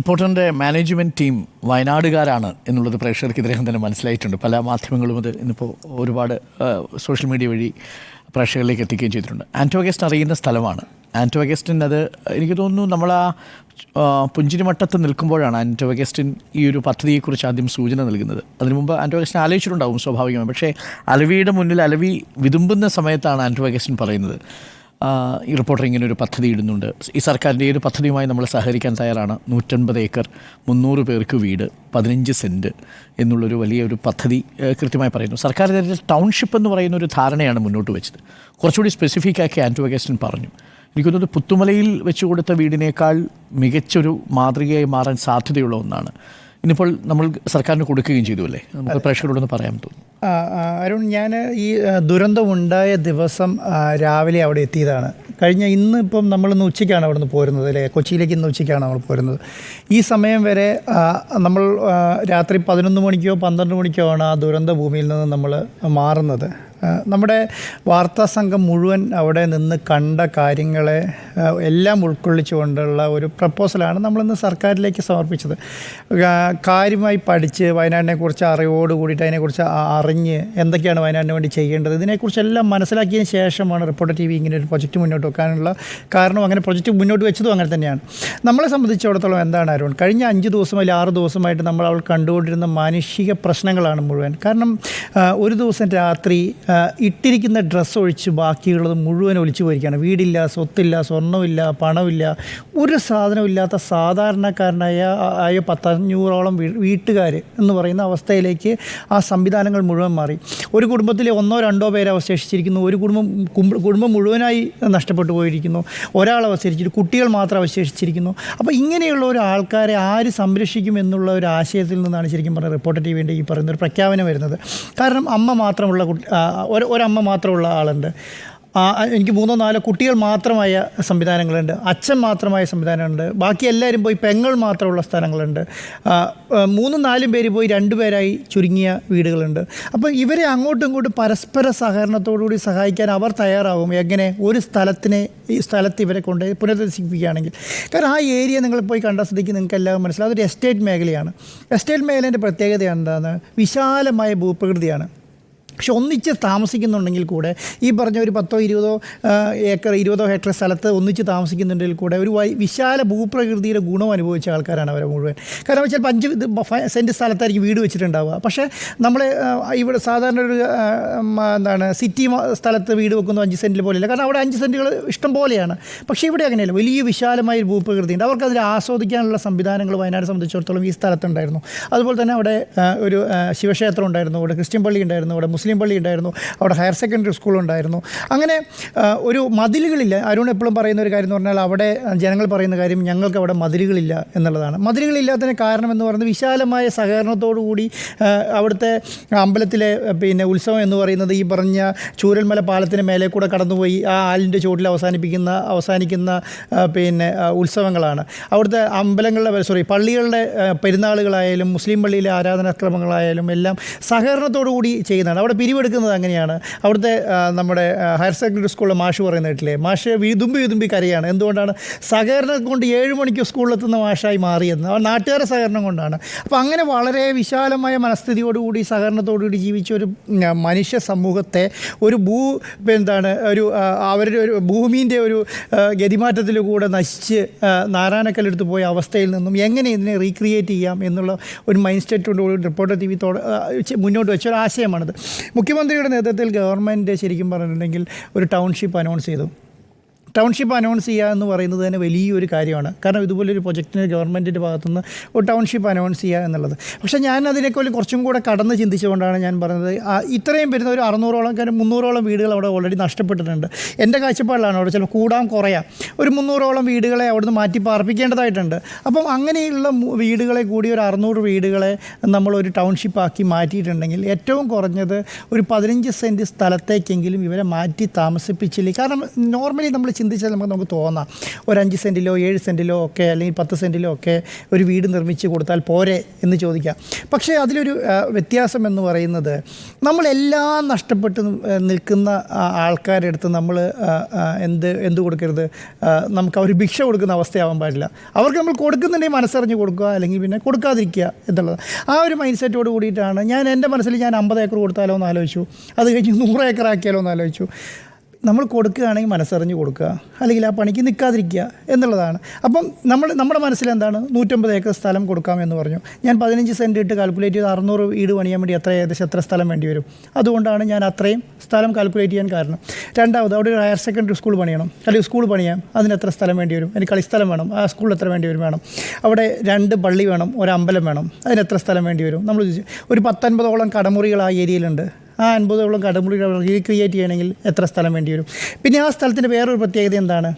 റിപ്പോർട്ടറിന്റെ management team വയനാടുകാരാണ് എന്നുള്ളത് പ്രേക്ഷകർക്ക് ഇതിനകം തന്നെ മനസ്സിലായിട്ടുണ്ട്. പല മാധ്യമങ്ങളും അത് ഇന്നിപ്പോൾ ഒരുപാട് സോഷ്യൽ മീഡിയ വഴി പ്രേക്ഷകരിലേക്ക് എത്തിക്കുകയും ചെയ്തിട്ടുണ്ട്. ആന്റോഗസ്റ്റ് അറിയുന്ന സ്ഥലമാണ്. ആന്റോഗസ്റ്റിൻ അത് എനിക്ക് തോന്നുന്നു നമ്മൾ ആ പുഞ്ചിരിമട്ടത്ത് നിൽക്കുമ്പോഴാണ് ആന്റോഗസ്റ്റിൻ ഈ ഒരു പദ്ധതിയെക്കുറിച്ച് ആദ്യം സൂചന നൽകുന്നത്. അതിനു മുമ്പ് ആന്റോഗസ്റ്റിൻ ആലോചിച്ചിട്ടുണ്ടാവും സ്വാഭാവികമായി. പക്ഷേ അലവിയുടെ മുന്നിൽ അലവി വിതുമ്പുന്ന സമയത്താണ് ആന്റോഗസ്റ്റിൻ പറയുന്നത്. ഈ റിപ്പോർട്ടർ ഇങ്ങനെ ഒരു പദ്ധതി ഇടുന്നുണ്ട്. ഈ സർക്കാരിന്റെ ഈ ഒരു പദ്ധതിയുമായി നമ്മൾ സഹകരിക്കാൻ തയ്യാറാണ്. നൂറ്റൻപത് ഏക്കർ മുന്നൂറ് പേർക്ക് വീട് പതിനഞ്ച് സെന്റ് എന്നുള്ളൊരു വലിയ ഒരു പദ്ധതി കൃത്യമായി പറയുന്നു. സർക്കാർ ഇതിന്റെ ടൗൺഷിപ്പ് എന്ന് പറയുന്ന ഒരു ധാരണയാണ് മുന്നോട്ട് വെച്ചത്. കുറച്ചുകൂടി സ്പെസിഫിക് ആക്കി ആന്റോ അഗസ്റ്റിൻ പറഞ്ഞു. എനിക്ക് തോന്നുന്നത് പുത്തുമലയിൽ വെച്ച് കൊടുത്ത വീടിനേക്കാൾ മികച്ചൊരു മാതൃകയായി മാറാൻ സാധ്യതയുള്ള ഒന്നാണ്. ഇന്നിപ്പോൾ നമ്മൾ സർക്കാരിന് കൊടുക്കുകയും ചെയ്തു അല്ലേ? നമുക്ക് പ്രേക്ഷകരോടൊന്ന് പറയാൻ തോന്നുന്നു. അരുൺ ഞാൻ ഈ ദുരന്തമുണ്ടായ ദിവസം രാവിലെ അവിടെ എത്തിയതാണ്. കഴിഞ്ഞ ഇന്ന് ഇപ്പം നമ്മളിന്ന് ഉച്ചയ്ക്കാണ് അവിടെ നിന്ന് പോരുന്നത് അല്ലേ? കൊച്ചിയിലേക്ക് ഇന്ന് ഉച്ചയ്ക്കാണ് നമ്മൾ പോരുന്നത്. ഈ സമയം വരെ നമ്മൾ രാത്രി പതിനൊന്ന് മണിക്കോ പന്ത്രണ്ട് മണിക്കോ ആണ് ആ ദുരന്ത ഭൂമിയിൽ നിന്ന് നമ്മൾ മാറുന്നത്. നമ്മുടെ വാർത്താ സംഘം മുഴുവൻ അവിടെ നിന്ന് കണ്ട കാര്യങ്ങളെ എല്ലാം ഉൾക്കൊള്ളിച്ചുകൊണ്ടുള്ള ഒരു പ്രപ്പോസലാണ് നമ്മളിന്ന് സർക്കാരിലേക്ക് സമർപ്പിച്ചത്. കാര്യമായി പഠിച്ച് വയനാടിനെ കുറിച്ച് അറിവോട് കൂടിയിട്ട് അതിനെക്കുറിച്ച് അറിഞ്ഞ് എന്തൊക്കെയാണ് വയനാടിന് വേണ്ടി ചെയ്യേണ്ടത് ഇതിനെക്കുറിച്ചെല്ലാം മനസ്സിലാക്കിയതിന് ശേഷമാണ് റിപ്പോർട്ടർ ടി വി ഇങ്ങനെ ഒരു പ്രൊജക്റ്റ് മുന്നോട്ട് വെക്കാനുള്ള കാരണം അങ്ങനെ പ്രൊജക്റ്റ് മുന്നോട്ട് വെച്ചതും അങ്ങനെ തന്നെയാണ്. നമ്മളെ സംബന്ധിച്ചിടത്തോളം എന്താണ് അരുൺ കഴിഞ്ഞ അഞ്ച് ദിവസം അല്ലെങ്കിൽ ആറ് ദിവസമായിട്ട് നമ്മൾ അവൾ കണ്ടുകൊണ്ടിരുന്ന മാനുഷിക പ്രശ്നങ്ങളാണ് മുഴുവൻ. കാരണം ഒരു ദിവസം രാത്രി ഇട്ടിരിക്കുന്ന ഡ്രസ്സ് ഒഴിച്ച് ബാക്കിയുള്ളത് മുഴുവൻ ഒലിച്ചു പോയിരിക്കുകയാണ്. വീടില്ല സ്വത്തില്ല സ്വർണമില്ല പണമില്ല ഒരു സാധനമില്ലാത്ത സാധാരണക്കാരനായ ആയ പത്തഞ്ഞൂറോളം വീട്ടുകാർ എന്ന് പറയുന്ന അവസ്ഥയിലേക്ക് ആ സംവിധാനങ്ങൾ മുഴുവൻ മാറി. ഒരു കുടുംബത്തിലെ ഒന്നോ രണ്ടോ പേരെ അവശേഷിച്ചിരിക്കുന്നു. ഒരു കുടുംബം കുടുംബം മുഴുവനായി നഷ്ടപ്പെട്ടു പോയിരിക്കുന്നു. ഒരാൾ അവശേഷിച്ചിട്ട് കുട്ടികൾ മാത്രം അവശേഷിച്ചിരിക്കുന്നു. അപ്പോൾ ഇങ്ങനെയുള്ള ഒരു ആൾക്കാരെ ആര് സംരക്ഷിക്കും എന്നുള്ള ഒരു ആശയത്തിൽ നിന്നാണ് ശരിക്കും പറഞ്ഞാൽ റിപ്പോർട്ടർ ടി ഈ പറയുന്ന ഒരു പ്രഖ്യാപനം വരുന്നത്. കാരണം അമ്മ മാത്രമുള്ള ഒരു ഒരമ്മ മാത്രമുള്ള ആളുണ്ട്. എനിക്ക് മൂന്നോ നാലോ കുട്ടികൾ മാത്രമായ സംവിധാനങ്ങളുണ്ട്. അച്ഛൻ മാത്രമായ സംവിധാനമുണ്ട് ബാക്കി എല്ലാവരും പോയി പെങ്ങൾ മാത്രമുള്ള സ്ഥലങ്ങളുണ്ട്. മൂന്നും നാലും പേര് പോയി രണ്ടുപേരായി ചുരുങ്ങിയ വീടുകളുണ്ട്. അപ്പോൾ ഇവരെ അങ്ങോട്ടും ഇങ്ങോട്ടും പരസ്പര സഹകരണത്തോടുകൂടി സഹായിക്കാൻ അവർ തയ്യാറാകും എങ്ങനെ? ഒരു സ്ഥലത്തിനെ ഈ സ്ഥലത്ത് ഇവരെ കൊണ്ട് പുനരധിവസിപ്പിക്കുകയാണെങ്കിൽ. കാരണം ആ ഏരിയ നിങ്ങൾ പോയി കണ്ട സ്ഥിതിക്ക് നിങ്ങൾക്ക് എല്ലാവരും മനസ്സിലാവും. അതൊരു എസ്റ്റേറ്റ് മേഖലയാണ്. എസ്റ്റേറ്റ് മേഖലേന്റെ പ്രത്യേകത എന്താണ് വിശാലമായ ഭൂപ്രകൃതിയാണ്. പക്ഷെ ഒന്നിച്ച് താമസിക്കുന്നുണ്ടെങ്കിൽ കൂടെ ഈ പറഞ്ഞ ഒരു പത്തോ ഇരുപതോ ഏക്കർ ഇരുപതോ ഹെക്ടർ സ്ഥലത്ത് ഒന്നിച്ച് താമസിക്കുന്നുണ്ടെങ്കിൽ കൂടെ ഒരു വിശാല ഭൂപ്രകൃതിയുടെ ഗുണം അനുഭവിച്ച ആൾക്കാരാണ് അവരെ മുഴുവൻ. കാരണം വെച്ചാൽ അഞ്ച് സെന്റ് സ്ഥലത്തായിരിക്കും വീട് വെച്ചിട്ടുണ്ടാവുക. പക്ഷേ നമ്മൾ ഇവിടെ സാധാരണ ഒരു എന്താണ് സിറ്റി സ്ഥലത്ത് വീട് വെക്കുന്ന അഞ്ച് സെന്റിൽ പോലെയല്ല. കാരണം അവിടെ അഞ്ച് സെന്റുകൾ ഇഷ്ടം പോലെയാണ്. പക്ഷേ ഇവിടെ അങ്ങനെയല്ല. വലിയ വിശാലമായ ഒരു ഭൂപ്രകൃതിയുണ്ട് അവർക്ക് അതിനെ ആസ്വദിക്കാനുള്ള സംവിധാനങ്ങൾ വയനാട് സംബന്ധിച്ചിടത്തോളം ഈ സ്ഥലത്തുണ്ടായിരുന്നു. അതുപോലെ തന്നെ അവിടെ ഒരു ശിവക്ഷേത്രം ഉണ്ടായിരുന്നു. അവിടെ ക്രിസ്ത്യൻ പള്ളി ഉണ്ടായിരുന്നു. അവിടെ മുസ്ലിം പള്ളി ഉണ്ടായിരുന്നു അവിടെ ഹയർ സെക്കൻഡറി സ്കൂൾ ഉണ്ടായിരുന്നു. അങ്ങനെ ഒരു മതിലുകളില്ല. അരുൺ എപ്പോഴും പറയുന്ന ഒരു കാര്യം എന്ന് പറഞ്ഞാൽ അവിടെ ജനങ്ങൾ പറയുന്ന കാര്യം ഞങ്ങൾക്ക് അവിടെ മതിലുകളില്ല എന്നുള്ളതാണ്. മതിലുകളില്ലാത്തതിന് കാരണം എന്ന് പറയുന്നത് വിശാലമായ സഹകരണത്തോടു കൂടി അവിടുത്തെ അമ്പലത്തിലെ പിന്നെ ഉത്സവം എന്ന് പറയുന്നത് ഈ പറഞ്ഞ ചൂരൽമല പാലത്തിന് മേലെ കൂടെ കടന്നുപോയി ആ ആലിന്റെ ചുവട്ടിൽ അവസാനിപ്പിക്കുന്ന അവസാനിക്കുന്ന പിന്നെ ഉത്സവങ്ങളാണ്. അവിടുത്തെ അമ്പലങ്ങളുടെ സോറി പള്ളികളുടെ പെരുന്നാളുകളായാലും മുസ്ലിം പള്ളിയിലെ ആരാധനാക്രമങ്ങളായാലും എല്ലാം സഹകരണത്തോടു കൂടി ചെയ്യുന്നതാണ്. അവിടെ പിരിവെടുക്കുന്നത് അങ്ങനെയാണ്. അവിടുത്തെ നമ്മുടെ ഹയർ സെക്കൻഡറി സ്കൂളിലെ മാഷ് പറയുന്ന കേട്ടില്ലേ? മാഷ് വിതുമ്പി വിതുമ്പി കരയാണ്. എന്തുകൊണ്ടാണ്? സഹകരണം കൊണ്ട് ഏഴ് മണിക്ക് സ്കൂളിലെത്തുന്ന മാഷായി മാറിയെന്ന്. നാട്ടുകാരെ സഹകരണം കൊണ്ടാണ്. അപ്പോൾ അങ്ങനെ വളരെ വിശാലമായ മനസ്ഥിതിയോടുകൂടി സഹകരണത്തോടുകൂടി ജീവിച്ച ഒരു മനുഷ്യ സമൂഹത്തെ ഒരു ഭൂ എന്താണ് ഒരു അവരുടെ ഒരു ഭൂമിന്റെ ഒരു ഗതിമാറ്റത്തിലൂടെ നശിച്ച് നാരായണക്കല്ലെടുത്ത് പോയ അവസ്ഥയിൽ നിന്നും എങ്ങനെ ഇതിനെ റീക്രിയേറ്റ് ചെയ്യാം എന്നുള്ള ഒരു മൈൻഡ് സെറ്റോടുകൂടി റിപ്പോർട്ടർ ടി വി മുന്നോട്ട് വെച്ച ഒരു ആശയമാണിത്. മുഖ്യമന്ത്രിയുടെ നേതൃത്വത്തിൽ ഗവൺമെന്റ് ശരിക്കും പറഞ്ഞിട്ടുണ്ടെങ്കിൽ ഒരു ടൗൺഷിപ്പ് അനൗൺസ് ചെയ്തു. ടൗൺഷിപ്പ് അനൗൺസ് ചെയ്യുക എന്ന് പറയുന്നത് തന്നെ വലിയൊരു കാര്യമാണ്. കാരണം ഇതുപോലൊരു പ്രൊജക്റ്റിന് ഗവൺമെന്റിന്റെ ഭാഗത്തുനിന്ന് ഒരു ടൗൺഷിപ്പ് അനൗൺസ് ചെയ്യുക എന്നുള്ളത്. പക്ഷേ ഞാൻ അതിനേക്കാളും കുറച്ചും കൂടെ കടന്ന് ചിന്തിച്ചുകൊണ്ടാണ് ഞാൻ പറഞ്ഞത് ഇത്രയും വരുന്ന ഒരു അറുന്നൂറോളം കാര്യം മുന്നൂറോളം വീടുകൾ അവിടെ ഓൾറെഡി നഷ്ടപ്പെട്ടിട്ടുണ്ട്. എന്റെ കാഴ്ചപ്പാടിലാണ് അവിടെ ചിലപ്പോൾ കൂടാം കുറയാം. ഒരു മുന്നൂറോളം വീടുകളെ അവിടുന്ന് മാറ്റി പാർപ്പിക്കേണ്ടതായിട്ടുണ്ട്. അപ്പം അങ്ങനെയുള്ള വീടുകളെ കൂടി ഒരു അറുന്നൂറ് വീടുകളെ നമ്മളൊരു ടൗൺഷിപ്പ് ആക്കി മാറ്റിയിട്ടുണ്ടെങ്കിൽ ഏറ്റവും കുറഞ്ഞത് ഒരു പതിനഞ്ച് സെന്റ് സ്ഥലത്തേക്കെങ്കിലും ഇവരെ മാറ്റി താമസിപ്പിച്ചില്ലേ? കാരണം നോർമലി നമ്മൾ ചിന്തിച്ചാൽ നമുക്ക് നമുക്ക് തോന്നാം. ഒരു അഞ്ച് സെന്റിലോ ഏഴ് സെന്റിലോ ഒക്കെ അല്ലെങ്കിൽ പത്ത് സെന്റിലോ ഒക്കെ ഒരു വീട് നിർമ്മിച്ച് കൊടുത്താൽ പോരെ എന്ന് ചോദിക്കാം. പക്ഷേ അതിലൊരു വ്യത്യാസം എന്ന് പറയുന്നത് നമ്മളെല്ലാം നഷ്ടപ്പെട്ട് നിൽക്കുന്ന ആൾക്കാരുടെ അടുത്ത് നമ്മൾ എന്ത് എന്ത് കൊടുക്കരുത്? നമുക്ക് അവർ ഭിക്ഷ കൊടുക്കുന്ന അവസ്ഥയാവാൻ പാടില്ല. അവർക്ക് നമ്മൾ കൊടുക്കുന്നുണ്ടെങ്കിൽ മനസ്സറിഞ്ഞ് കൊടുക്കുക അല്ലെങ്കിൽ പിന്നെ കൊടുക്കാതിരിക്കുക എന്നുള്ളത്. ആ ഒരു മൈൻഡ് സെറ്റോട് കൂടിയിട്ടാണ് ഞാൻ എന്റെ മനസ്സിൽ ഞാൻ അമ്പത് ഏക്കർ കൊടുത്താലോ എന്ന് ആലോചിച്ചു. അത് കഴിഞ്ഞ് നൂറ് ഏക്കർ ആക്കിയാലോ എന്ന് ആലോചിച്ചു. നമ്മൾ കൊടുക്കുകയാണെങ്കിൽ മനസ്സറിഞ്ഞ് കൊടുക്കുക അല്ലെങ്കിൽ ആ പണിക്ക് നിൽക്കാതിരിക്കുക എന്നുള്ളതാണ്. അപ്പം നമ്മൾ നമ്മുടെ മനസ്സിൽ എന്താണ് നൂറ്റമ്പത് ഏക്കർ സ്ഥലം കൊടുക്കാമെന്ന് പറഞ്ഞു. ഞാൻ പതിനഞ്ച് സെന്റ് ഇട്ട് കാൽക്കുലേറ്റ് ചെയ്ത് അറുന്നൂറ് വീട് പണിയാൻ വേണ്ടി എത്ര ഏകദേശം എത്ര സ്ഥലം വേണ്ടി വരും. അതുകൊണ്ടാണ് ഞാൻ അത്രയും സ്ഥലം കാൽക്കുലേറ്റ് ചെയ്യാൻ കാരണം. രണ്ടാമത് അവിടെ ഒരു ഹയർ സെക്കൻഡറി സ്കൂൾ പണിയണം. അല്ലെങ്കിൽ സ്കൂൾ പണിയാം അതിന് എത്ര സ്ഥലം വേണ്ടി വരും? എനിക്ക് കളിസ്ഥലം വേണം. ആ സ്കൂളിൽ എത്ര വേണ്ടി വരും വേണം? അവിടെ രണ്ട് പള്ളി വേണം ഒരു അമ്പലം വേണം. അതിന് എത്ര സ്ഥലം വേണ്ടി വരും? നമ്മൾ ഒരു പത്തൊൻപതോളം കടമുറികൾ ആ ഏരിയയിലുണ്ട്. ആ അൻപതോളം കടമുറികൾ റീക്രിയേറ്റ് ചെയ്യണമെങ്കിൽ എത്ര സ്ഥലം വേണ്ടി വരും? പിന്നെ ആ സ്ഥലത്തിന്റെ വേറൊരു പ്രത്യേകത എന്താണ്?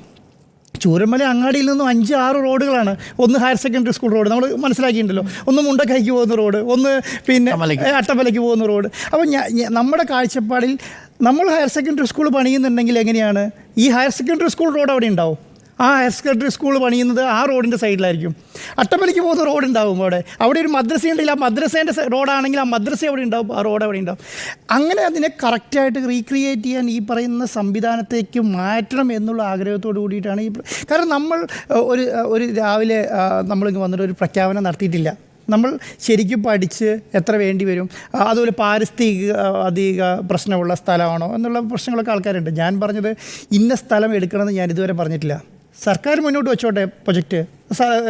ചൂരമല അങ്ങാടിയിൽ നിന്നും അഞ്ച് ആറ് റോഡുകളാണ്. ഒന്ന് ഹയർ സെക്കൻഡറി സ്കൂൾ റോഡ് നമ്മൾ മനസ്സിലാക്കിയിട്ടുണ്ടല്ലോ. ഒന്ന് മുണ്ടക്കൈക്ക് പോകുന്ന റോഡ് ഒന്ന് പിന്നെ അട്ടമലയ്ക്ക്. പോകുന്ന റോഡ്. അപ്പോൾ നമ്മുടെ കാഴ്ചപ്പാടിൽ നമ്മൾ ഹയർ സെക്കൻഡറി സ്കൂൾ പണിയുന്നുണ്ടെങ്കിൽ എങ്ങനെയാണ്? ഈ ഹയർ സെക്കൻഡറി സ്കൂൾ റോഡ് അവിടെ ഉണ്ടാവും. ആ സെക്കൻഡറി സ്കൂൾ പണിയുന്നത് ആ റോഡിന്റെ സൈഡിലായിരിക്കും. അട്ടമലയ്ക്ക് പോകുന്ന റോഡ് ഉണ്ടാവും അവിടെ. അവിടെ ഒരു മദ്രസ ഉണ്ടെങ്കിൽ ആ മദ്രസേന്റെ റോഡാണെങ്കിൽ ആ മദ്രസ അവിടെ ഉണ്ടാവും ആ റോഡ് അവിടെ ഉണ്ടാവും. അങ്ങനെ അതിനെ കറക്റ്റായിട്ട് റീക്രിയേറ്റ് ചെയ്യാൻ ഈ പറയുന്ന സംവിധാനത്തേക്ക് മാറ്റണം എന്നുള്ള ആഗ്രഹത്തോട് കൂടിയിട്ടാണ് ഈ കാരണം നമ്മൾ ഒരു ഒരു രാവിലെ നമ്മളിങ്ങ് വന്നിട്ട് ഒരു പ്രഖ്യാപനം നടത്തിയിട്ടില്ല. നമ്മൾ ശരിക്കും പഠിച്ച് എത്ര വേണ്ടി വരും? അതുപോലെ പാരിസ്ഥിതിക അധിക പ്രശ്നമുള്ള സ്ഥലമാണോ? എന്നുള്ള പ്രശ്നങ്ങളൊക്കെ ആൾക്കാരുണ്ട്. ഞാൻ പറഞ്ഞത് ഇന്ന സ്ഥലം എടുക്കണമെന്ന് ഞാൻ ഇതുവരെ പറഞ്ഞിട്ടില്ല. സർക്കാർ മുന്നോട്ട് വെച്ചോട്ടെ പ്രൊജക്റ്റ്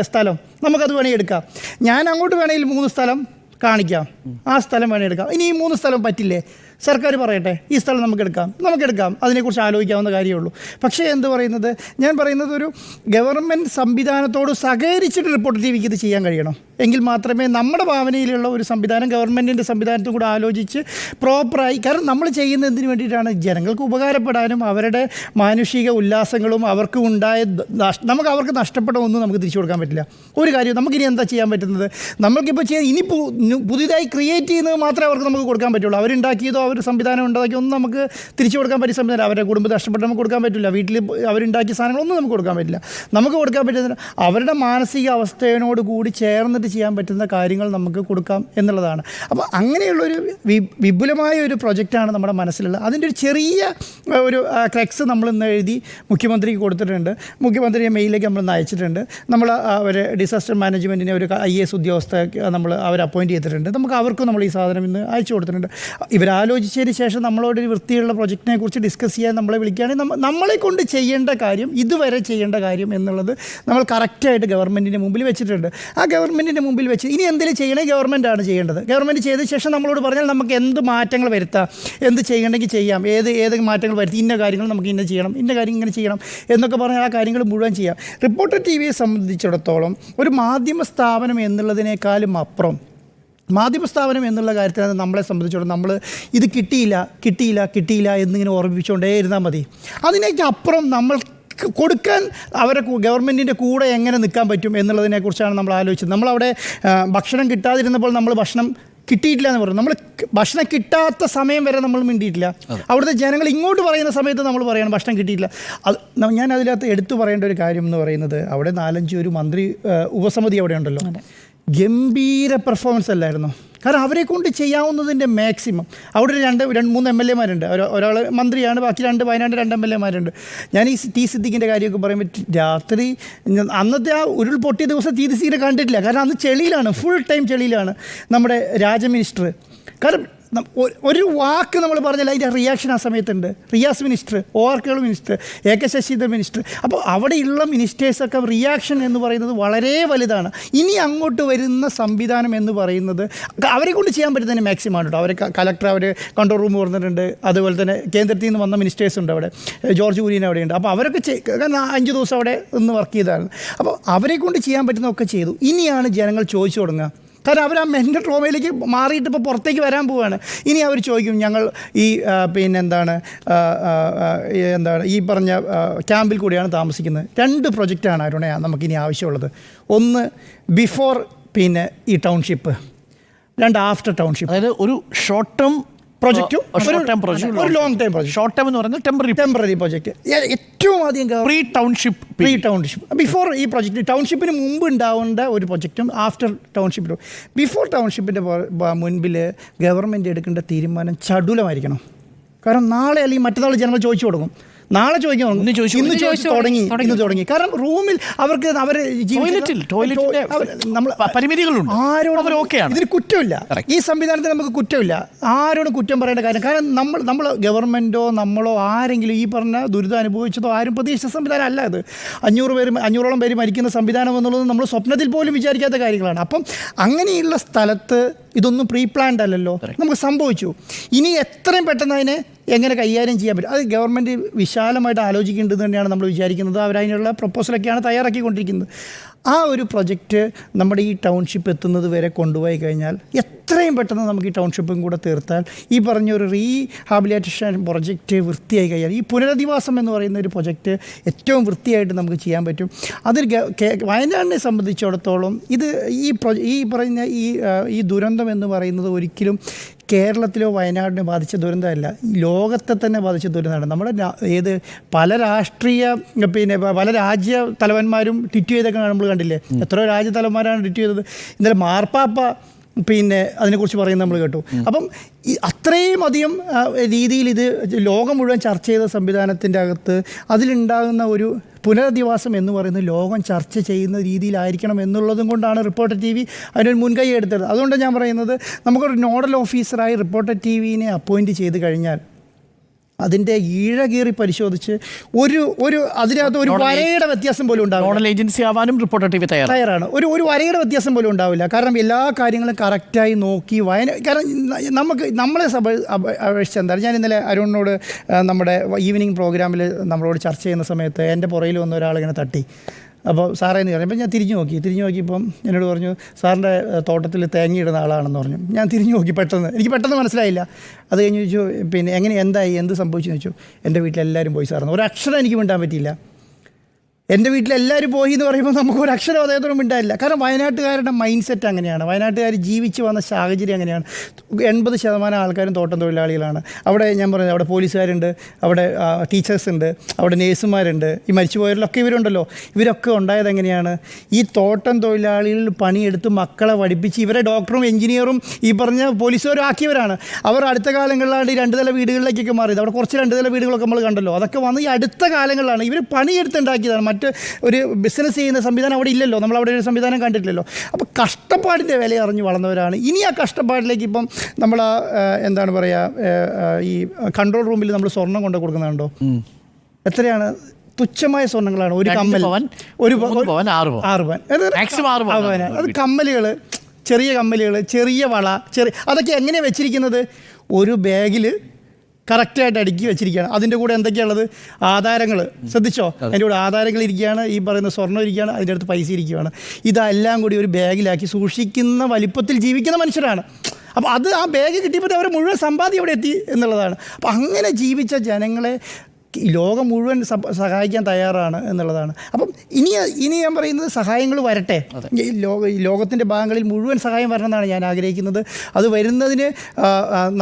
സ്ഥലം. നമുക്കത് വേണമെങ്കിൽ എടുക്കാം ഞാൻ അങ്ങോട്ട് വേണമെങ്കിൽ മൂന്ന് സ്ഥലം കാണിക്കാം. ആ സ്ഥലം വേണേൽ എടുക്കാം ഇനി ഈ മൂന്ന് സ്ഥലം പറ്റില്ലേ? സർക്കാർ പറയട്ടെ ഈ സ്ഥലം നമുക്കെടുക്കാം. നമുക്കെടുക്കാം. അതിനെക്കുറിച്ച് ആലോചിക്കാവുന്ന കാര്യമേ ഉള്ളൂ പക്ഷേ എന്ത് പറയുന്നത്? ഞാൻ പറയുന്നത് ഒരു ഗവൺമെന്റ് സംവിധാനത്തോട് സഹകരിച്ചിട്ട് റിപ്പോർട്ട് ടി വിക്ക് ഇത് ചെയ്യാൻ കഴിയണം. എങ്കിൽ മാത്രമേ നമ്മുടെ ഭാവനയിലുള്ള ഒരു സംവിധാനം ഗവൺമെന്റിന്റെ സംവിധാനത്തും കൂടെ ആലോചിച്ച് പ്രോപ്പറായി കാരണം നമ്മൾ ചെയ്യുന്നതിന് വേണ്ടിയിട്ടാണ്? ജനങ്ങൾക്ക് ഉപകാരപ്പെടാനും അവരുടെ മാനുഷിക ഉല്ലാസങ്ങളും അവർക്ക് ഉണ്ടായ നമുക്ക് അവർക്ക് നഷ്ടപ്പെട്ട ഒന്നും നമുക്ക് തിരിച്ചു കൊടുക്കാൻ പറ്റില്ല. ഒരു കാര്യം നമുക്കിനി എന്താ ചെയ്യാൻ പറ്റുന്നത്? നമ്മൾക്കിപ്പോൾ ചെയ്യാൻ ഇനി പുതിയതായി ക്രിയേറ്റ് ചെയ്യുന്നത് മാത്രമേ അവർക്ക് നമുക്ക് കൊടുക്കാൻ പറ്റുള്ളൂ. അവരുണ്ടാക്കിയതോ അവർ സംവിധാനം ഉണ്ടാക്കിയോ ഒന്നും നമുക്ക് തിരിച്ചു കൊടുക്കാൻ പറ്റിയ സംവിധാനം അവരുടെ കുടുംബം നഷ്ടപ്പെട്ട് നമുക്ക് കൊടുക്കാൻ പറ്റില്ല. വീട്ടിൽ അവരുണ്ടാക്കിയ സാധനങ്ങളൊന്നും നമുക്ക് കൊടുക്കാൻ പറ്റില്ല. നമുക്ക് കൊടുക്കാൻ പറ്റുന്ന അവരുടെ മാനസിക അവസ്ഥയോട് കൂടി ചേർന്നിട്ട് ചെയ്യാൻ പറ്റുന്ന കാര്യങ്ങൾ നമുക്ക് കൊടുക്കാം എന്നുള്ളതാണ്. അപ്പോൾ അങ്ങനെയുള്ളൊരു വി വിപുലമായ ഒരു പ്രൊജക്റ്റാണ് നമ്മുടെ മനസ്സിലുള്ളത് അതിന്റെ ഒരു ചെറിയ ഒരു ക്രെക്സ് നമ്മൾ ഇന്ന് എഴുതി മുഖ്യമന്ത്രിക്ക് കൊടുത്തിട്ടുണ്ട്. മുഖ്യമന്ത്രിയെ മെയിലേക്ക് നമ്മൾ അയച്ചിട്ടുണ്ട്. നമ്മൾ അവർ ഡിസാസ്റ്റർ മാനേജ്മെന്റിനെ ഒരു ഐ എസ് ഉദ്യോഗസ്ഥ നമ്മൾ അവർ അപ്പോയിന്റ് ചെയ്തിട്ടുണ്ട്. നമുക്ക് അവർക്കും നമ്മൾ ഈ സാധനം ഇന്ന് അയച്ചു കൊടുത്തിട്ടുണ്ട്. ഇവരാലോചിച്ചതിന് ശേഷം നമ്മളോട് ഒരു വൃത്തിയുള്ള പ്രൊജക്റ്റിനെ കുറിച്ച് ഡിസ്കസ് ചെയ്യാൻ നമ്മളെ വിളിക്കുകയാണെങ്കിൽ നമ്മ നമ്മളെ കൊണ്ട് ചെയ്യേണ്ട കാര്യം ഇതുവരെ ചെയ്യേണ്ട കാര്യം എന്നുള്ളത് നമ്മൾ കറക്റ്റായിട്ട് ഗവൺമെന്റിന്റെ മുമ്പിൽ വെച്ചിട്ടുണ്ട്. ആ ഗവൺമെന്റിന്റെ മുമ്പിൽ വെച്ച് ഇനി എന്തെങ്കിലും ചെയ്യണേ ഗവൺമെന്റാണ് ചെയ്യേണ്ടത്. ഗവൺമെന്റ് ചെയ്ത ശേഷം നമ്മളോട് പറഞ്ഞാൽ നമുക്ക് എന്ത് മാറ്റങ്ങൾ വരുത്താം എന്ത് ചെയ്യണമെങ്കിൽ ചെയ്യാം ഏത് ഏത് മാറ്റങ്ങൾ വരുത്തി ഇന്ന കാര്യങ്ങൾ നമുക്ക് ഇന്ന ചെയ്യണം ഇന്ന കാര്യം ഇങ്ങനെ ചെയ്യണം എന്നൊക്കെ പറഞ്ഞാൽ ആ കാര്യങ്ങൾ മുഴുവൻ ചെയ്യാം. റിപ്പോർട്ടർ ടി വിയെ സംബന്ധിച്ചിടത്തോളം ഒരു മാധ്യമ സ്ഥാപനം എന്നുള്ളതിനേക്കാളും അപ്പുറം മാധ്യമ സ്ഥാപനം എന്നുള്ള കാര്യത്തിൽ നമ്മളെ സംബന്ധിച്ചിടത്തോളം നമ്മൾ ഇത് കിട്ടിയില്ല കിട്ടിയില്ല കിട്ടിയില്ല എന്നിങ്ങനെ ഓർമ്മിപ്പിച്ചുകൊണ്ടേ ഇരുന്നാൽ മതി. അതിനേക്ക് അപ്പുറം നമ്മൾ കൊടുക്കാൻ അവരെ ഗവൺമെന്റിന്റെ കൂടെ എങ്ങനെ നിൽക്കാൻ പറ്റും എന്നുള്ളതിനെക്കുറിച്ചാണ് നമ്മൾ ആലോചിച്ചത്. നമ്മളവിടെ ഭക്ഷണം കിട്ടാതിരുന്നപ്പോൾ നമ്മൾ ഭക്ഷണം കിട്ടിയിട്ടില്ല എന്ന് പറഞ്ഞു. നമ്മൾ ഭക്ഷണം കിട്ടാത്ത സമയം വരെ നമ്മൾ മിണ്ടിയിട്ടില്ല. അവിടുത്തെ ജനങ്ങൾ ഇങ്ങോട്ട് പറയുന്ന സമയത്ത് നമ്മൾ പറയണം ഭക്ഷണം കിട്ടിയിട്ടില്ല. അത് ഞാൻ അതിനകത്ത് എടുത്തു പറയേണ്ട ഒരു കാര്യം എന്ന് പറയുന്നത് അവിടെ നാലഞ്ച് ഒരു മന്ത്രി ഉപസമിതി അവിടെ ഉണ്ടല്ലോ. ഗംഭീര പെർഫോമൻസ് അല്ലായിരുന്നു? കാരണം അവരെ കൊണ്ട് ചെയ്യാവുന്നതിന്റെ മാക്സിമം. അവിടെ രണ്ട് രണ്ട് മൂന്ന് എം എൽ എമാരുണ്ട് ഒരാൾ മന്ത്രിയാണ് ബാക്കി രണ്ട് വയനാട് രണ്ട് എം എൽ എമാരുണ്ട് ഞാൻ ഈ ടി സിദ്ദിഖിന്റെ കാര്യമൊക്കെ പറയുമ്പോൾ രാത്രി അന്നത്തെ ആ ഉരുൾ പൊട്ടിയ ദിവസം ടി സിനെ കണ്ടിട്ടില്ല. കാരണം അന്ന് ചെളിയിലാണ് ഫുൾ ടൈം ചെളിയിലാണ് നമ്മുടെ രാജ മിനിസ്റ്റർ. കാരണം ഒരു വാക്ക് നമ്മൾ പറഞ്ഞാൽ അതിന്റെ റിയാക്ഷൻ ആ സമയത്തുണ്ട്. Riyas minister O R K minister A K Saseendran minister. അപ്പോൾ അവിടെയുള്ള മിനിസ്റ്റേഴ്സൊക്കെ റിയാക്ഷൻ എന്ന് പറയുന്നത് വളരെ വലുതാണ്. ഇനി അങ്ങോട്ട് വരുന്ന സംവിധാനം എന്ന് പറയുന്നത് അവരെ കൊണ്ട് ചെയ്യാൻ പറ്റുന്നതിന് മാക്സിമം കേട്ടോ അവർ കലക്ടർ അവർ കൺട്രോൾ റൂം പറഞ്ഞിട്ടുണ്ട് അതുപോലെ തന്നെ കേന്ദ്രത്തിൽ നിന്ന് വന്ന മിനിസ്റ്റേഴ്സ് ഉണ്ട് അവിടെ. ജോർജ് കുര്യൻ അവിടെയുണ്ട്. അപ്പോൾ അവരൊക്കെ കാരണം അഞ്ച് ദിവസം അവിടെ നിന്ന് വർക്ക് ചെയ്തായിരുന്നു അപ്പോൾ അവരെ കൊണ്ട് ചെയ്യാൻ പറ്റുന്നതൊക്കെ ചെയ്തു. ഇനിയാണ് ജനങ്ങൾ ചോദിച്ചു തുടങ്ങുക. കാരണം അവർ ആ മെന്റൽ ട്രോമയിലേക്ക് മാറിയിട്ട് ഇപ്പോൾ പുറത്തേക്ക് വരാൻ പോവുകയാണ് ഇനി അവർ ചോദിക്കും ഞങ്ങൾ ഈ പിന്നെ എന്താണ് എന്താണ് ഈ പറഞ്ഞ ക്യാമ്പിൽ കൂടിയാണ് താമസിക്കുന്നത്. രണ്ട് പ്രൊജക്റ്റാണ് അരുണ നമുക്കിനി ആവശ്യമുള്ളത്. ഒന്ന് ബിഫോർ പിന്നെ ഈ ടൗൺഷിപ്പ് രണ്ട് ആഫ്റ്റർ ടൗൺഷിപ്പ് അതായത് ഒരു ഷോർട്ട് ടേം പ്രൊജക്റ്റും ഒരു long time project short time എന്ന് പറയുന്നത് ടെമ്പററി ടെമ്പററി പ്രൊജക്റ്റ് ഏറ്റവും ആദ്യം pre township pre township before ഈ പ്രോജക്റ്റ് ടൗൺഷിപ്പിന് മുമ്പ് ഉണ്ടാവേണ്ട ഒരു പ്രൊജക്റ്റും ആഫ്റ്റർ ടൗൺഷിപ്പിന് ബിഫോർ ടൗൺഷിപ്പിന്റെ മുൻപിൽ ഗവൺമെന്റ് എടുക്കേണ്ട തീരുമാനം ചടുലമായിരിക്കണം. കാരണം നാളെ അല്ലെങ്കിൽ മറ്റന്നാൾ ജനങ്ങൾ ചോദിച്ചു കൊടുക്കും. നാളെ ചോദിക്കാൻ ഇന്ന് ചോദിച്ചു ഇന്ന് തുടങ്ങി. ചോദിച്ചു തുടങ്ങി. ഇന്ന് തുടങ്ങി. കാരണം റൂമിൽ അവർക്ക് അവർ ടോയ്ലറ്റിൽ ടോയ്ലറ്റിൽ നമ്മൾ പരിമിതികളുണ്ട്. ആരോടും ഓക്കെയാണ്. ഇതിന് കുറ്റമില്ല. ഈ സംവിധാനത്തിന് നമുക്ക് കുറ്റമില്ല. ആരോടും കുറ്റം പറയേണ്ട കാര്യം കാരണം നമ്മൾ നമ്മൾ ഗവൺമെന്റോ നമ്മളോ ആരെങ്കിലും ഈ പറഞ്ഞ ദുരിതം അനുഭവിച്ചതോ ആരും പ്രതീക്ഷിച്ച സംവിധാനം അല്ല ഇത്. അഞ്ഞൂറ് പേര് അഞ്ഞൂറോളം പേര് മരിക്കുന്ന സംവിധാനം എന്നുള്ളത് നമ്മൾ സ്വപ്നത്തിൽ പോലും വിചാരിക്കാത്ത കാര്യങ്ങളാണ്. അപ്പം അങ്ങനെയുള്ള സ്ഥലത്ത് ഇതൊന്നും പ്രീ പ്ലാൻഡ് അല്ലല്ലോ നമുക്ക് സംഭവിച്ചു. ഇനി എത്രയും പെട്ടെന്ന് അതിനെ എങ്ങനെ കൈകാര്യം ചെയ്യാൻ പറ്റും? അത് ഗവൺമെന്റ് വിശാലമായിട്ട് ആലോചിക്കേണ്ടത് തന്നെയാണ് നമ്മൾ വിചാരിക്കുന്നത്. അവരതിനുള്ള പ്രപ്പോസലൊക്കെയാണ് തയ്യാറാക്കിക്കൊണ്ടിരിക്കുന്നത്. ആ ഒരു പ്രൊജക്റ്റ് നമ്മുടെ ഈ ടൗൺഷിപ്പ് എത്തുന്നത് വരെ കൊണ്ടുപോയി കഴിഞ്ഞാൽ എത്രയും പെട്ടെന്ന് നമുക്ക് ഈ ടൗൺഷിപ്പും കൂടെ തീർത്താൽ ഈ പറഞ്ഞ ഒരു റീഹാബിലിറ്റേഷൻ പ്രൊജക്റ്റ് വൃത്തിയായി കഴിയാൻ ഈ പുനരധിവാസം എന്ന് പറയുന്ന ഒരു പ്രൊജക്റ്റ് ഏറ്റവും വൃത്തിയായിട്ട് നമുക്ക് ചെയ്യാൻ പറ്റും. അതിൽ വയനാടിനെ സംബന്ധിച്ചിടത്തോളം ഇത് ഈ പ്രൊ ഈ പറയുന്ന ഈ ഈ ദുരന്തം എന്ന് പറയുന്നത് ഒരിക്കലും കേരളത്തിലോ വയനാടിനെ ബാധിച്ച ദുരന്തമല്ല. ലോകത്തെ തന്നെ ബാധിച്ച ദുരന്തമാണ്. നമ്മുടെ ഏത് പല രാഷ്ട്രീയ പിന്നെ പല രാജ്യ തലവന്മാരും ട്വിറ്റ് ചെയ്തൊക്കെ നമ്മൾ കണ്ടില്ലേ? എത്രയോ രാജ്യ തലവന്മാരാണ് ട്വിറ്റ് ചെയ്തത്. ഇന്നലെ മാർപ്പാപ്പ പിന്നെ അതിനെക്കുറിച്ച് പറയുന്നത് നമ്മൾ കേട്ടു. അപ്പം ഈ അത്രയും അധികം രീതിയിൽ ഇത് ലോകം മുഴുവൻ ചർച്ച ചെയ്ത സംവിധാനത്തിന്റെ അകത്ത് അതിലുണ്ടാകുന്ന ഒരു പുനരധിവാസം എന്ന് പറയുന്നത് ലോകം ചർച്ച ചെയ്യുന്ന രീതിയിലായിരിക്കണം എന്നുള്ളതും കൊണ്ടാണ് റിപ്പോർട്ടർ ടി വി അതിനൊരു മുൻകൈ എടുത്തത്. അതുകൊണ്ട് ഞാൻ പറയുന്നത് നമുക്കൊരു നോഡൽ ഓഫീസറായി റിപ്പോർട്ടർ ടി വിനെ അപ്പോയിന്റ് ചെയ്ത് കഴിഞ്ഞാൽ അതിന്റെ ഈഴകീറി പരിശോധിച്ച് ഒരു ഒരു അതിനകത്ത് ഒരു വരയുടെ വ്യത്യാസം പോലും ഉണ്ടാവും നോഡൽ ഏജൻസി ആവാനും റിപ്പോർട്ടർ ടി വി തയ്യാറാണ്. ഒരു ഒരു വരയുടെ വ്യത്യാസം പോലും ഉണ്ടാവില്ല. കാരണം എല്ലാ കാര്യങ്ങളും കറക്റ്റായി നോക്കി വയന കാരണം നമുക്ക് നമ്മളെ സഭ അപ- അപേക്ഷിച്ച് എന്താ ഞാൻ ഇന്നലെ അരുണിനോട് നമ്മുടെ ഈവനിങ് പ്രോഗ്രാമിൽ നമ്മളോട് ചർച്ച ചെയ്യുന്ന സമയത്ത് എന്റെ പുറയിൽ വന്ന ഒരാളിങ്ങനെ തട്ടി. അപ്പോൾ സാറേ എന്ന് പറഞ്ഞു. അപ്പോൾ ഞാൻ തിരിഞ്ഞു നോക്കി. തിരിഞ്ഞു നോക്കിയപ്പം എന്നോട് പറഞ്ഞു സാറിന്റെ തോട്ടത്തിൽ തേങ്ങയിടുന്ന ആളാണെന്ന് പറഞ്ഞു. ഞാൻ തിരിഞ്ഞു നോക്കി പെട്ടെന്ന്. എനിക്ക് പെട്ടെന്ന് മനസ്സിലായില്ല. അത് കഴിഞ്ഞ് ചോദിച്ചു പിന്നെ എങ്ങനെ എന്തായി? എന്ത് സംഭവിച്ചു? ചോദിച്ചു. എന്റെ വീട്ടിലെല്ലാവരും പോയി സാറെന്ന് ഒരു അക്ഷരം എനിക്ക് മിണ്ടാൻ പറ്റിയില്ല. എന്റെ വീട്ടിലെല്ലാവരും പോയി എന്ന് പറയുമ്പോൾ നമുക്ക് ഒരു അക്ഷരം ഉണ്ടായില്ല കാരണം വയനാട്ടുകാരുടെ മൈൻഡ് സെറ്റ് അങ്ങനെയാണ്. വയനാട്ടുകാർ ജീവിച്ച് വന്ന സാഹചര്യം അങ്ങനെയാണ്. എൺപത് ശതമാനം ആൾക്കാരും തോട്ടം തൊഴിലാളികളാണ്. അവിടെ ഞാൻ പറഞ്ഞത് അവിടെ പോലീസുകാരുണ്ട് അവിടെ ടീച്ചേഴ്സ് ഉണ്ട് അവിടെ നേഴ്സുമാരുണ്ട്. ഈ മരിച്ചുപോയവരിലൊക്കെ ഇവരുണ്ടല്ലോ. ഇവരൊക്കെ ഉണ്ടായത് എങ്ങനെയാണ്? ഈ തോട്ടം തൊഴിലാളികളിൽ പണിയെടുത്ത് മക്കളെ പഠിപ്പിച്ച് ഇവരെ ഡോക്ടറും എഞ്ചിനീയറും ഈ പറഞ്ഞ പോലീസുകാരും ആക്കിയവരാണ്. അവർ അടുത്ത കാലങ്ങളിലാണ് ഈ രണ്ട് നില വീടുകളിലേക്കൊക്കെ മാറിയത്. അവിടെ കുറച്ച് രണ്ട് നില വീടുകളൊക്കെ നമ്മൾ കണ്ടല്ലോ. അതൊക്കെ വന്ന് ഈ അടുത്ത കാലങ്ങളിലാണ് ഇവർ പണിയെടുത്തുണ്ടാക്കിയതാണ് മറ്റ് ഒരു ബിസിനസ് ചെയ്യുന്ന സംവിധാനം അവിടെ ഇല്ലല്ലോ. നമ്മൾ അവിടെ ഒരു സംവിധാനം കണ്ടിട്ടില്ലല്ലോ. അപ്പോൾ കഷ്ടപ്പാടിന്റെ വില അറിഞ്ഞ് വളർന്നവരാണ്. ഇനി ആ കഷ്ടപ്പാടിലേക്ക് ഇപ്പം നമ്മൾ എന്താണ് പറയുക ഈ കൺട്രോൾ റൂമിൽ നമ്മൾ സ്വർണം കൊണ്ട് കൊടുക്കുന്നുണ്ടോ? എത്രയാണ്? തുച്ഛമായ സ്വർണങ്ങളാണ് ഒരു കമ്മൽ. ഒരു ആറ് പവൻ. അത് കമ്മലുകൾ ചെറിയ കമ്മലുകൾ ചെറിയ വള ചെറിയ അതൊക്കെ എങ്ങനെയാണ് വെച്ചിരിക്കുന്നത്? ഒരു ബാഗിൽ കറക്റ്റായിട്ട് അടുക്കി വെച്ചിരിക്കുകയാണ്. അതിന്റെ കൂടെ എന്തൊക്കെയാണുള്ളത്? ആധാരങ്ങൾ. ശ്രദ്ധിച്ചോ? അതിന്റെ കൂടെ ആധാരങ്ങൾ ഇരിക്കുകയാണ്. ഈ പറയുന്ന സ്വർണം ഇരിക്കുകയാണ്. അതിന്റെ അടുത്ത് പൈസ ഇരിക്കുകയാണ്. ഇതെല്ലാം കൂടി ഒരു ബാഗിലാക്കി സൂക്ഷിക്കുന്ന വലിപ്പത്തിൽ ജീവിക്കുന്ന മനുഷ്യരാണ്. അപ്പോൾ അത് ആ ബാഗ് കിട്ടിയപ്പോൾ അവർ മുഴുവൻ സമ്പാദ്യം അവിടെ എത്തി എന്നുള്ളതാണ്. അപ്പോൾ അങ്ങനെ ജീവിച്ച ജനങ്ങളെ ലോകം മുഴുവൻ സഹായിക്കാൻ തയ്യാറാണ് എന്നുള്ളതാണ്. അപ്പം ഇനി ഇനി ഞാൻ പറയുന്നത് സഹായങ്ങൾ വരട്ടെ. ലോക ഈ ലോകത്തിന്റെ ഭാഗങ്ങളിൽ മുഴുവൻ സഹായം വരണമെന്നാണ് ഞാൻ ആഗ്രഹിക്കുന്നത്. അത് വരുന്നതിന്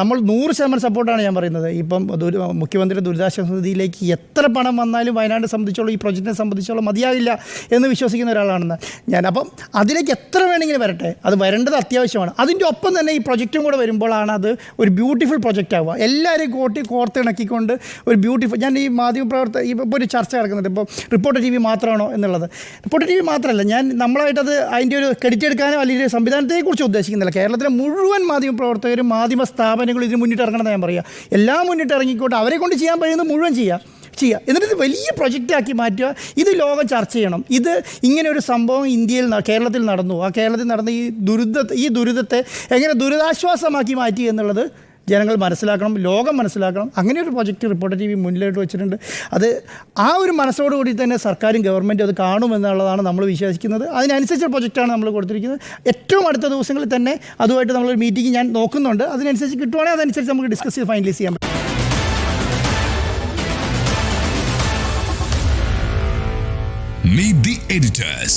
നമ്മൾ നൂറ് ശതമാനം സപ്പോർട്ടാണ് ഞാൻ പറയുന്നത്. ഇപ്പം ദുരി മുഖ്യമന്ത്രി ദുരിതാശ്വാസ നിധിയിലേക്ക് എത്ര പണം വന്നാലും വയനാട് സംബന്ധിച്ചോളം ഈ പ്രൊജക്റ്റിനെ സംബന്ധിച്ചോളം മതിയാകില്ല എന്ന് വിശ്വസിക്കുന്ന ഒരാളാണെന്ന് ഞാൻ. അപ്പം അതിലേക്ക് എത്ര വേണമെങ്കിലും വരട്ടെ. അത് വരേണ്ടത് അത്യാവശ്യമാണ്. അതിന്റെ ഒപ്പം തന്നെ ഈ പ്രൊജക്റ്റും കൂടെ വരുമ്പോഴാണ് അത് ഒരു ബ്യൂട്ടിഫുൾ പ്രൊജക്റ്റ് ആവുക എല്ലാവരെയും കോട്ടി കോർത്തിണക്കിക്കൊണ്ട് ഒരു ബ്യൂട്ടിഫുൾ ഞാൻ ഈ മാധ്യമപ്രവർത്തക ഇപ്പോൾ ഒരു ചർച്ച നടക്കുന്നുണ്ട്. ഇപ്പോൾ റിപ്പോർട്ടർ ടി വി മാത്രമാണോ എന്നുള്ളത്. റിപ്പോർട്ടർ ടി വി മാത്രമല്ല ഞാൻ നമ്മളായിട്ടത് അതിന്റെ ഒരു ക്രെഡിറ്റ് എടുക്കാനോ അല്ലെങ്കിൽ ഒരു സംവിധാനത്തെക്കുറിച്ച് ഉദ്ദേശിക്കുന്നില്ല. കേരളത്തിലെ മുഴുവൻ മാധ്യമ പ്രവർത്തകരും മാധ്യമ സ്ഥാപനങ്ങളും ഇതിന് ഇറങ്ങണമെന്ന് ഞാൻ പറയുക എല്ലാം മുന്നിട്ട് ഇറങ്ങിക്കോട്ടെ അവരെ കൊണ്ട് ചെയ്യാൻ കഴിയുന്നത് മുഴുവൻ ചെയ്യാം ചെയ്യുക എന്നിട്ട് ഇത് വലിയ പ്രൊജക്റ്റാക്കി മാറ്റുക. ഇത് ലോകം ചർച്ച ചെയ്യണം. ഇത് ഇങ്ങനെ ഒരു സംഭവം ഇന്ത്യയിൽ കേരളത്തിൽ നടന്നു. ആ കേരളത്തിൽ നടന്ന ഈ ദുരിത ഈ ദുരിതത്തെ എങ്ങനെ ദുരിതാശ്വാസമാക്കി മാറ്റി എന്നുള്ളത് ജനങ്ങൾ മനസ്സിലാക്കണം ലോകം മനസ്സിലാക്കണം. അങ്ങനെ ഒരു പ്രൊജക്റ്റ് റിപ്പോർട്ടർ ടി വി മുന്നിലോട്ട് വെച്ചിട്ടുണ്ട്. അത് ആ ഒരു മനസ്സോടുകൂടി തന്നെ സർക്കാരും ഗവൺമെന്റും അത് കാണുമെന്നുള്ളതാണ് നമ്മൾ വിശ്വസിക്കുന്നത്. അതിനനുസരിച്ച് പ്രൊജക്റ്റാണ് നമ്മൾ കൊടുത്തിരിക്കുന്നത്. ഏറ്റവും അടുത്ത ദിവസങ്ങളിൽ തന്നെ അതുമായിട്ട് നമ്മളൊരു മീറ്റിംഗ് ഞാൻ നോക്കുന്നുണ്ട്. അതിനനുസരിച്ച് കിട്ടുവാണെങ്കിൽ അതനുസരിച്ച് നമുക്ക് ഡിസ്കസ് ചെയ്ത് ഫൈനലൈസ് ചെയ്യാൻ പറ്റും. Meet the editors.